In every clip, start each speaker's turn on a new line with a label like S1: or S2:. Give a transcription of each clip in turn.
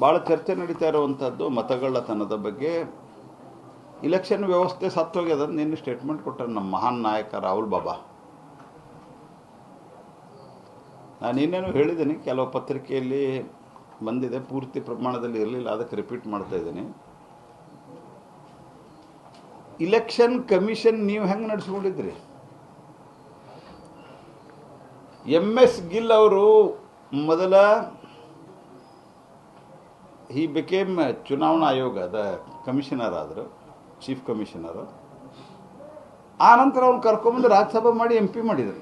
S1: ಭಾಳ ಚರ್ಚೆ ನಡೀತಾ ಇರುವಂಥದ್ದು ಮತಗಳ್ಳತನದ ಬಗ್ಗೆ. ಇಲೆಕ್ಷನ್ ವ್ಯವಸ್ಥೆ ಸತ್ತೋಗ್ಯದ ನಿನ್ನೆ ಸ್ಟೇಟ್ಮೆಂಟ್ ಕೊಟ್ಟರು ನಮ್ಮ ಮಹಾನ್ ನಾಯಕ ರಾಹುಲ್ ಬಾಬಾ. ನಾನು ಇನ್ನೇನು ಹೇಳಿದ್ದೀನಿ, ಕೆಲವು ಪತ್ರಿಕೆಯಲ್ಲಿ ಬಂದಿದೆ, ಪೂರ್ತಿ ಪ್ರಮಾಣದಲ್ಲಿ ಇರಲಿಲ್ಲ, ಅದಕ್ಕೆ ರಿಪೀಟ್ ಮಾಡ್ತಾ ಇದ್ದೀನಿ. ಇಲೆಕ್ಷನ್ ಕಮಿಷನ್ ನೀವು ಹೆಂಗೆ ನಡೆಸ್ಕೊಂಡಿದ್ರಿ? ಎಂ ಎಸ್ ಗಿಲ್ ಅವರು ಮೊದಲ ಈ ಬಿಕೇಮ್ ಚುನಾವಣಾ ಆಯೋಗದ ಕಮಿಷನರ್ ಆದರು ಚೀಫ್ ಕಮಿಷನರು ಆ ನಂತರ ಅವ್ನು ಕರ್ಕೊಂಬಂದು ರಾಜ್ಯಸಭೆ ಮಾಡಿ ಎಂ ಪಿ ಮಾಡಿದರು.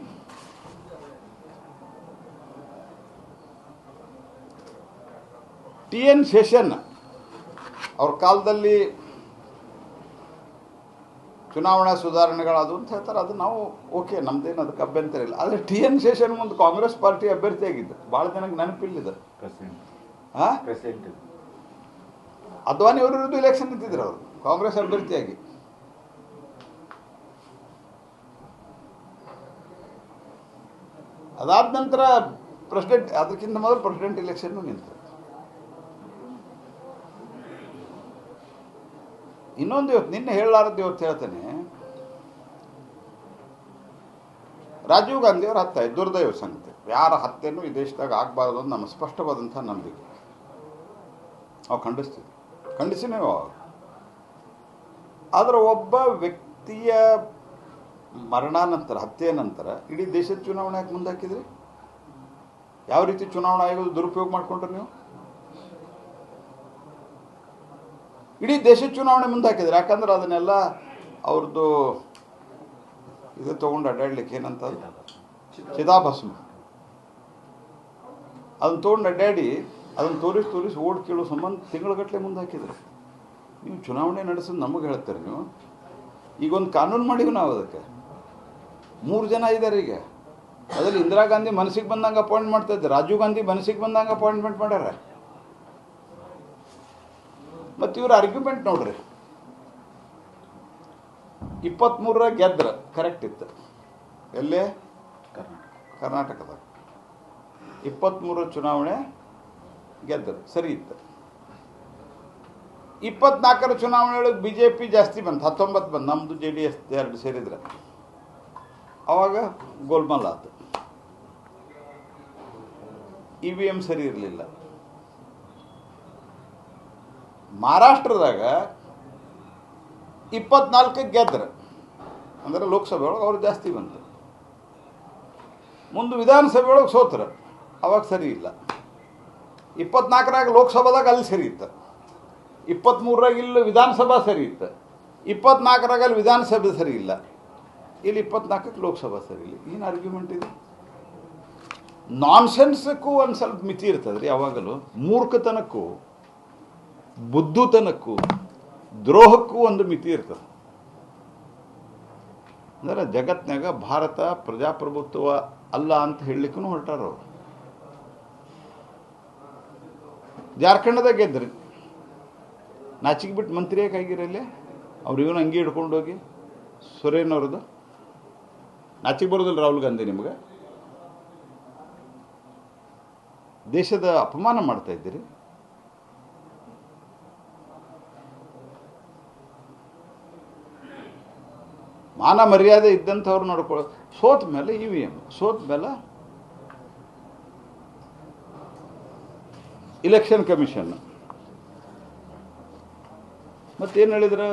S1: ಟಿ ಎನ್ ಶೇಷನ್ ಅವ್ರ ಕಾಲದಲ್ಲಿ ಚುನಾವಣಾ ಸುಧಾರಣೆಗಳದು ಅಂತ ಹೇಳ್ತಾರೆ ಅದು ನಾವು ಓಕೆ ನಮ್ದೇನು ಅದಕ್ಕೆ ಅಭ್ಯಂತರ ಇಲ್ಲ. ಆದರೆ ಟಿ ಎನ್ ಶೇಷನ್ ಒಂದು ಕಾಂಗ್ರೆಸ್ ಪಾರ್ಟಿ ಅಭ್ಯರ್ಥಿ ಆಗಿದ್ದು ಭಾಳ ಜನಕ್ಕೆ ನೆನಪಿಲ್ಲಿದೆ
S2: ಪ್ರೆಸಿಡೆಂಟ್
S1: ಹಾಂ
S2: ಪ್ರೆಸಿಡೆಂಟ್
S1: ಅದ್ವಾನಿ ಅವ್ರ ವಿರುದ್ಧ ಎಲೆಕ್ಷನ್ ನಿಂತಿದ್ರು ಅವರು. ಕಾಂಗ್ರೆಸ್ ಅಭ್ಯರ್ಥಿಯಾಗಿ. ಅದಾದ ನಂತರ ಪ್ರೆಸಿಡೆಂಟ್ ಅದಕ್ಕಿಂತ ಮೊದಲು ಪ್ರೆಸಿಡೆಂಟ್ ಇಲೆಕ್ಷನ್ ನಿಂತು. ಇನ್ನೊಂದು ಇವತ್ತು, ನಿನ್ನೆ ಹೇಳಲಾರದ್ದು ಇವತ್ತು ಹೇಳ್ತೇನೆ. ರಾಜೀವ್ ಗಾಂಧಿ ಅವರ ಹತ್ಯೆ, ದುರ್ದೈವ ಸಂಗತಿ. ಯಾರ ಹತ್ಯೆನೂ ಈ ದೇಶದಾಗ ಆಗಬಾರ್ದು ಅಂತ ನಮ್ಮ ಸ್ಪಷ್ಟವಾದಂಥ ನಂಬಿಕೆ. ಅವು ಖಂಡಿಸ್ತೀವಿ. ಖಂಡಿಸಿನೇ ಆದರೆ ಒಬ್ಬ ವ್ಯಕ್ತಿಯ ಮರಣಾನಂತರ ಹತ್ಯೆ ನಂತರ ಇಡೀ ದೇಶದ ಚುನಾವಣೆ ಯಾಕೆ ಮುಂದಾಕಿದ್ರಿ? ಯಾವ ರೀತಿ ಚುನಾವಣಾ ಆಯೋಗದ ದುರುಪಯೋಗ ಮಾಡ್ಕೊಂಡ್ರಿ ನೀವು? ಇಡೀ ದೇಶದ ಚುನಾವಣೆ ಮುಂದಾಕಿದ್ರಿ, ಯಾಕಂದ್ರೆ ಅದನ್ನೆಲ್ಲ ಅವ್ರದ್ದು ಇದು ತೊಗೊಂಡು ಅಡ್ಡಾಡ್ಲಿಕ್ಕೆ ಏನಂತ ಚಿದಾಭಸ್ಮ. ಅದನ್ನ ತೊಗೊಂಡು ಅಡ್ಡಾಡಿ ಅದನ್ನು ತೋರಿಸಿ ತೋರಿಸಿ ಓಡ್ ಕೇಳೋ ಸಂಬಂಧ ತಿಂಗಳಗಟ್ಟಲೆ ಮುಂದೆ ಹಾಕಿದ್ರೆ ನೀವು ಚುನಾವಣೆ ನಡೆಸೋದು ನಮಗೆ ಹೇಳ್ತಾರೆ ನೀವು. ಈಗ ಒಂದು ಕಾನೂನು ಮಾಡಿವಿ ನಾವು ಅದಕ್ಕೆ. ಮೂರು ಜನ ಇದ್ದಾರೆ ಈಗ. ಅದರಲ್ಲಿ ಇಂದಿರಾ ಗಾಂಧಿ ಮನಸ್ಸಿಗೆ ಬಂದಂಗೆ ಅಪಾಯಿಂಟ್ ಮಾಡ್ತಾ ಇದ್ದಾರೆ. ರಾಜೀವ್ ಗಾಂಧಿ ಮನಸ್ಸಿಗೆ ಬಂದಂಗೆ ಅಪಾಯಿಂಟ್ಮೆಂಟ್ ಮಾಡ್ಯಾರ. ಮತ್ತು ಇವ್ರ ಆರ್ಗ್ಯುಮೆಂಟ್ ನೋಡ್ರಿ. ಇಪ್ಪತ್ತ್ಮೂರರ ಗೆದ್ರ ಕರೆಕ್ಟ್ ಇತ್ತು. ಎಲ್ಲೇ?
S2: ಕರ್ನಾಟಕ.
S1: ಕರ್ನಾಟಕದಾಗ. ಇಪ್ಪತ್ತ್ಮೂರರ ಚುನಾವಣೆ ಗೆದ್ದರು ಸರಿ ಇತ್ತು. ಇಪ್ಪತ್ನಾಲ್ಕರ ಚುನಾವಣೆ ಒಳಗೆ ಬಿ ಜೆ ಪಿ ಜಾಸ್ತಿ ಬಂತು. ಹತ್ತೊಂಬತ್ತು ಬಂದು ನಮ್ಮದು ಜೆ ಡಿ ಎಸ್ ಎರಡು ಸೇರಿದ್ರೆ. ಅವಾಗ ಗೋಲ್ಮಾಲ್ ಆತು. ಇ ವಿ ಎಂ ಸರಿ ಇರಲಿಲ್ಲ. ಮಹಾರಾಷ್ಟ್ರದಾಗ ಇಪ್ಪತ್ನಾಲ್ಕಕ್ಕೆ ಗೆದ್ದರು ಅಂದರೆ ಲೋಕಸಭೆ ಒಳಗೆ ಅವ್ರು ಜಾಸ್ತಿ ಬಂತು. ಮುಂದೆ ವಿಧಾನಸಭೆ ಒಳಗೆ ಸೋತ್ರ. ಅವಾಗ ಸರಿ ಇಲ್ಲ. ಇಪ್ಪತ್ನಾಲ್ಕರಾಗ ಲೋಕಸಭಾದಾಗ ಅಲ್ಲಿ ಸರಿ ಇತ್ತು. ಇಪ್ಪತ್ತ್ಮೂರರಾಗ ಇಲ್ಲಿ ವಿಧಾನಸಭಾ ಸರಿ ಇತ್ತು. ಇಪ್ಪತ್ನಾಲ್ಕರಾಗ ಅಲ್ಲಿ ವಿಧಾನಸಭೆ ಸರಿ ಇಲ್ಲ. ಇಲ್ಲಿ ಇಪ್ಪತ್ನಾಲ್ಕಕ್ಕೆ ಲೋಕಸಭಾ ಸರಿ ಇಲ್ಲ. ಏನು ಆರ್ಗ್ಯುಮೆಂಟ್ ಇದೆ? ನಾನ್ಸೆನ್ಸಕ್ಕೂ ಒಂದು ಸ್ವಲ್ಪ ಮಿತಿ ಇರ್ತದೆ ರೀ ಯಾವಾಗಲೂ. ಮೂರ್ಖತನಕ್ಕೂ, ಬುದ್ಧುತನಕ್ಕೂ, ದ್ರೋಹಕ್ಕೂ ಒಂದು ಮಿತಿ ಇರ್ತದೆ. ಅಂದರೆ ಜಗತ್ತಿನಾಗ ಭಾರತ ಪ್ರಜಾಪ್ರಭುತ್ವ ಅಲ್ಲ ಅಂತ ಹೇಳಲಿಕ್ಕೂ ಹೊರಟಾರ ಅವರು ಜಾರ್ಖಂಡದಾಗ ಗೆದ್ದರು ನಾಚಿಕೆ ಬಿಟ್ಟು ಮಂತ್ರಿ ಯಾಕೆ ಆಗಿರಲ್ಲೇ ಅವ್ರು ಇವನು ಅಂಗಿ ಹಿಡ್ಕೊಂಡು ಹೋಗಿ ಸುರೇನ್ ಅವ್ರದ್ದು ನಾಚಿಕೆ ಬರೋದಿಲ್ಲ ರಾಹುಲ್ ಗಾಂಧಿ ನಿಮಗೆ? ದೇಶದ ಅಪಮಾನ ಮಾಡ್ತಾ ಇದ್ದೀರಿ? ಮಾನ ಮರ್ಯಾದೆ ಇದ್ದಂಥವ್ರು ನೋಡ್ಕೊಳ್ಳೋ ಸೋತ ಮೇಲೆ ಇ ವಿ ಎಂ ಸೋತ ಮೇಲೆ ಇಲೆಕ್ಷನ್ ಕಮಿಷನ್ ಮತ್ತೇನು ಹೇಳಿದ್ರೆ?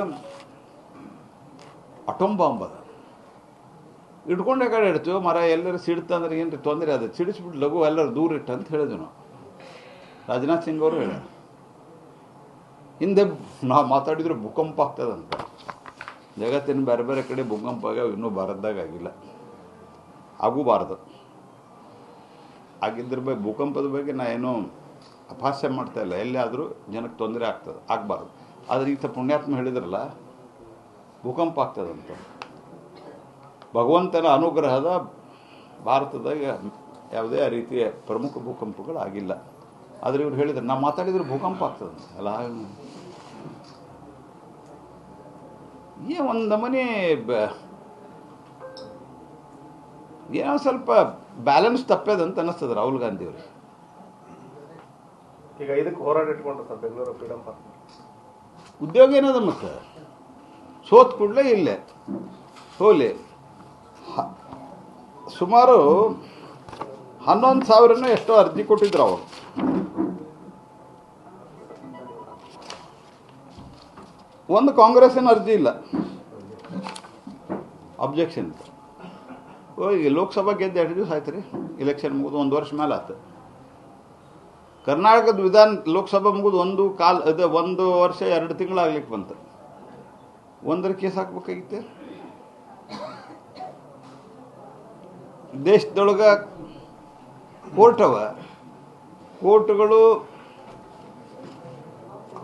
S1: ಅಟೋಮ್ ಬಾಂಬ್ ಅದ ಇಟ್ಕೊಂಡೆ ಕಡೆ ಇಡ್ತೀವಿ, ಮರ ಎಲ್ಲರೂ ಸಿಡ್ತಂದ್ರೆ ಏನು ತೊಂದರೆ? ಅದು ಸಿಡಿಸ್ಬಿಟ್ಟು ಲಘು ಎಲ್ಲರೂ ದೂರ ಇಟ್ಟು ಅಂತ ಹೇಳಿದ್ವಿ ನಾವು. ರಾಜನಾಥ್ ಸಿಂಗ್ ಅವರು ಹೇಳ ಹಿಂದೆ ನಾವು ಮಾತಾಡಿದ್ರೆ ಭೂಕಂಪ ಆಗ್ತದಂತ. ಜಗತ್ತಿನ ಬೇರೆ ಬೇರೆ ಕಡೆ ಭೂಕಂಪ ಆಗ್ಯಾವ, ಇನ್ನೂ ಭಾರತದಾಗ ಆಗಿಲ್ಲ. ಆಗೂಬಾರ್ದು. ಆಗಿದ್ದರ ಬಗ್ಗೆ ಭೂಕಂಪದ ಬಗ್ಗೆ ನಾ ಏನೂ ಅಪಹಾಸ್ಯ ಮಾಡ್ತಾ ಇಲ್ಲ. ಎಲ್ಲಾದರೂ ಜನಕ್ಕೆ ತೊಂದರೆ ಆಗ್ತದೆ, ಆಗಬಾರ್ದು. ಆದರೆ ಈತ ಪುಣ್ಯಾತ್ಮ ಹೇಳಿದ್ರಲ್ಲ, ಭೂಕಂಪ ಆಗ್ತದಂತ ಭಗವಂತನ ಅನುಗ್ರಹದ ಭಾರತದಾಗ ಯಾವುದೇ ರೀತಿಯ ಪ್ರಮುಖ ಭೂಕಂಪಗಳು ಆಗಿಲ್ಲ ಆದರೆ ಇವ್ರು ಹೇಳಿದ್ರು, ನಾವು ಮಾತಾಡಿದ್ರೆ ಭೂಕಂಪ ಆಗ್ತದಂತ ಅಲ್ಲ ಏ ಒಂದು ನಮನೆ ಏನೋ ಸ್ವಲ್ಪ ಬ್ಯಾಲೆನ್ಸ್ ತಪ್ಪೇದಂತ ಅನ್ನಿಸ್ತದೆ ರಾಹುಲ್ ಗಾಂಧಿ ಅವ್ರಿಗೆ.
S2: ಈಗ ಇದಕ್ಕೆ ಹೋರಾಟ ಇಟ್ಕೊಂಡ್ರು ಸರ್ ಬೆಂಗಳೂರು ಫ್ರೀಡಮ್ ಪಾರ್ಕ್.
S1: ಉದ್ಯೋಗ ಏನದ ಮತ್ತೆ? ಸೋತ್ ಕೂಡಲೇ ಇಲ್ಲೇ. ಹೋಲಿ. ಸುಮಾರು ಹನ್ನೊಂದು ಸಾವಿರನೂ ಎಷ್ಟೋ ಅರ್ಜಿ ಕೊಟ್ಟಿದ್ರು ಅವರು. ಒಂದು ಕಾಂಗ್ರೆಸ್ಸಿನ ಅರ್ಜಿ ಇಲ್ಲ. ಅಬ್ಜೆಕ್ಷನ್ ಈಗ ಲೋಕಸಭಾ ಗೆದ್ದು ಎರಡು ದಿವಸ ಆಯ್ತು ರೀ. ಇಲೆಕ್ಷನ್ ಮುಗಿದು ಒಂದು ವರ್ಷ ಮೇಲೆ ಆಯ್ತು ಕರ್ನಾಟಕದ ವಿಧಾನ ಲೋಕಸಭಾ ಮುಗಿದು ಒಂದು ಕಾಲ, ಅದು ಒಂದು ವರ್ಷ, ಎರಡು ತಿಂಗಳಾಗ್ಲಿಕ್ಕೆ ಬಂತು. ಒಂದರ ಕೇಸ್ ಹಾಕ್ಬೇಕಾಗಿತ್ತೆ. ದೇಶದೊಳಗೆ ಕೋರ್ಟ್ ಅವ. ಕೋರ್ಟ್ಗಳು,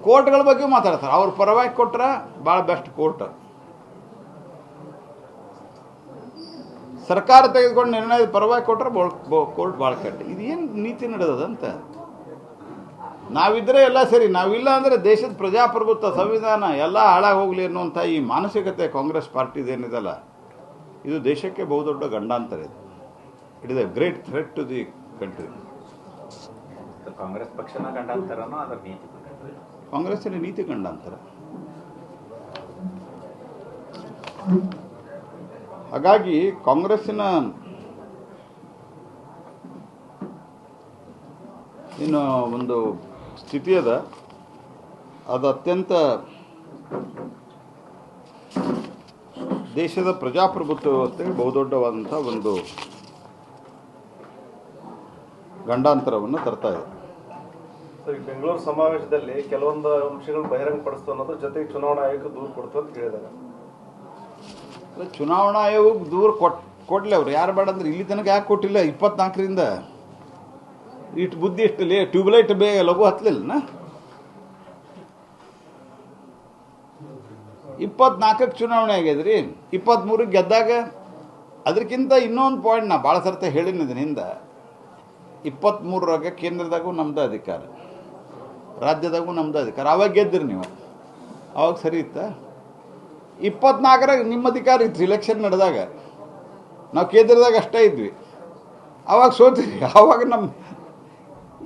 S1: ಕೋರ್ಟ್ಗಳ ಬಗ್ಗೆ ಮಾತಾಡ್ತಾರೆ. ಅವ್ರ ಪರವಾಗಿ ಕೊಟ್ರ ಭಾಳ ಬೆಸ್ಟ್ ಕೋರ್ಟ್. ಸರ್ಕಾರ ತೆಗೆದುಕೊಂಡು ನಿರ್ಣಯದ ಪರವಾಗಿ ಕೊಟ್ರೆ ಕೋರ್ಟ್ ಭಾಳ ಇದು ಏನು ನೀತಿ ನಡೆದದಂತ? ನಾವಿದ್ರೆ ಎಲ್ಲ ಸರಿ ನಾವಿಲ್ಲ ಅಂದರೆ ದೇಶದ ಪ್ರಜಾಪ್ರಭುತ್ವ ಸಂವಿಧಾನ ಎಲ್ಲ ಹಾಳಾಗಿ ಹೋಗಲಿ ಅನ್ನುವಂಥ ಈ ಮಾನಸಿಕತೆ ಕಾಂಗ್ರೆಸ್ ಪಾರ್ಟಿದೇನಿದಲ್ಲ ಇದು ದೇಶಕ್ಕೆ ಬಹುದೊಡ್ಡ ಗಂಡಾಂತರ ಇದು. It is a great threat to the country
S3: Congress ಪಕ್ಷನ ಗಂಡಾಂತರನೋ ಅದರ ನೀತಿ
S1: ಕಾಂಗ್ರೆಸ್ಸಿನ ನೀತಿ ಗಂಡಾಂತರ. ಹಾಗಾಗಿ ಕಾಂಗ್ರೆಸ್ಸಿನ ಇನ್ನು ಒಂದು ಸ್ಥಿತಿ ಅದ. ಅದು ಅತ್ಯಂತ ದೇಶದ ಪ್ರಜಾಪ್ರಭುತ್ವ ವ್ಯವಸ್ಥೆಗೆ ಬಹುದೊಡ್ಡವಾದಂಥ ಒಂದು ಗಂಡಾಂತರವನ್ನು ತರ್ತಾ ಇದೆ.
S2: ಸರ್ ಬೆಂಗಳೂರು ಸಮಾವೇಶದಲ್ಲಿ ಕೆಲವೊಂದು ಅಂಶಗಳು ಬಹಿರಂಗ ಪಡಿಸ್ತು ಅನ್ನೋದ್ರ ಜೊತೆಗೆ ಚುನಾವಣಾ ಆಯೋಗ ದೂರು ಕೊಡ್ತು ಅಂತ ಹೇಳಿದ್ದಾರೆ.
S1: ಚುನಾವಣಾ ಆಯೋಗ ದೂರು ಕೊಟ್ ಕೊಡ್ಲಿ ಅವ್ರು. ಯಾರು ಬೇಡ ಅಂದ್ರೆ ಇಲ್ಲಿ ತನಕ ಯಾಕೆ ಕೊಟ್ಟಿಲ್ಲ? ಇಪ್ಪತ್ನಾಲ್ಕರಿಂದ. ಇಷ್ಟು ಬುದ್ಧಿ ಇಷ್ಟು ಲೇ ಟ್ಯೂಬ್ಲೈಟ್ ಬೇಗ ಲಘು ಹತ್ತಲಿಲ್ಲ ಇಪ್ಪತ್ನಾಲ್ಕಕ್ಕೆ ಚುನಾವಣೆ ಆಗ್ಯದ್ರಿ ಇಪ್ಪತ್ತ್ಮೂರಿಗೆ ಗೆದ್ದಾಗ ಅದಕ್ಕಿಂತ ಇನ್ನೊಂದು ಪಾಯಿಂಟ್ ನಾ ಭಾಳ ಸರ್ತ ಹೇಳಿನಿದ್ದೀನಿ ಹಿಂದೆ ಇಪ್ಪತ್ತ್ಮೂರರಾಗ ಕೇಂದ್ರದಾಗೂ ನಮ್ದು ಅಧಿಕಾರ, ರಾಜ್ಯದಾಗೂ ನಮ್ದು ಅಧಿಕಾರ. ಅವಾಗ ಗೆದ್ದಿರಿ ನೀವು. ಅವಾಗ ಸರಿ ಇತ್ತ? ಇಪ್ಪತ್ನಾಲ್ಕರಾಗ ನಿಮ್ಮ ಅಧಿಕಾರ ಇತ್ತು ಇಲೆಕ್ಷನ್ ನಡೆದಾಗ. ನಾವು ಕೇಂದ್ರದಾಗ ಅಷ್ಟೇ ಇದ್ವಿ. ಅವಾಗ ಸೋತಿರಿ. ಅವಾಗ ನಮ್ಮ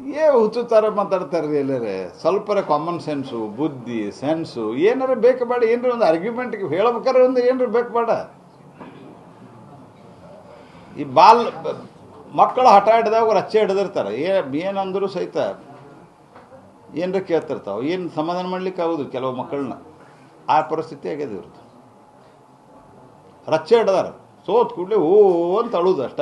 S1: ಏ ಹುಚ್ಚು ಥರ ಮಾತಾಡ್ತಾರೆ ಎಲ್ಲರೇ. ಸ್ವಲ್ಪರ ಕಾಮನ್ ಸೆನ್ಸು ಬುದ್ಧಿ ಸೆನ್ಸು ಏನಾರ ಬೇಕು ಬೇಡ, ಏನಾರ ಒಂದು ಆರ್ಗ್ಯುಮೆಂಟ್ಗೆ ಹೇಳ್ಬೇಕಾರೆ ಒಂದು ಏನಾರ ಬೇಕು ಬೇಡ. ಈ ಬಾಲ್, ಮಕ್ಕಳು ಹಠ ಹಿಡ್ದಾಗ ರಚ್ಚೆ ಹಿಡ್ದಿರ್ತಾರೆ. ಏ, ಏನಂದ್ರು ಸಹಿತ ಏನರ ಕೇಳ್ತಿರ್ತಾವೆ. ಏನು ಸಮಾಧಾನ ಮಾಡ್ಲಿಕ್ಕೆ ಆಗೋದು ಕೆಲವು ಮಕ್ಕಳನ್ನ ಆ ಪರಿಸ್ಥಿತಿ ಆಗ್ಯದ ಇವ್ರದ್ದು. ರಚ್ಚೆ ಹಿಡ್ದಾರ. ಸೋತ್ ಕೂಡಲೇ ಓ ಅಂತ ಅಳುದು ಅಷ್ಟ.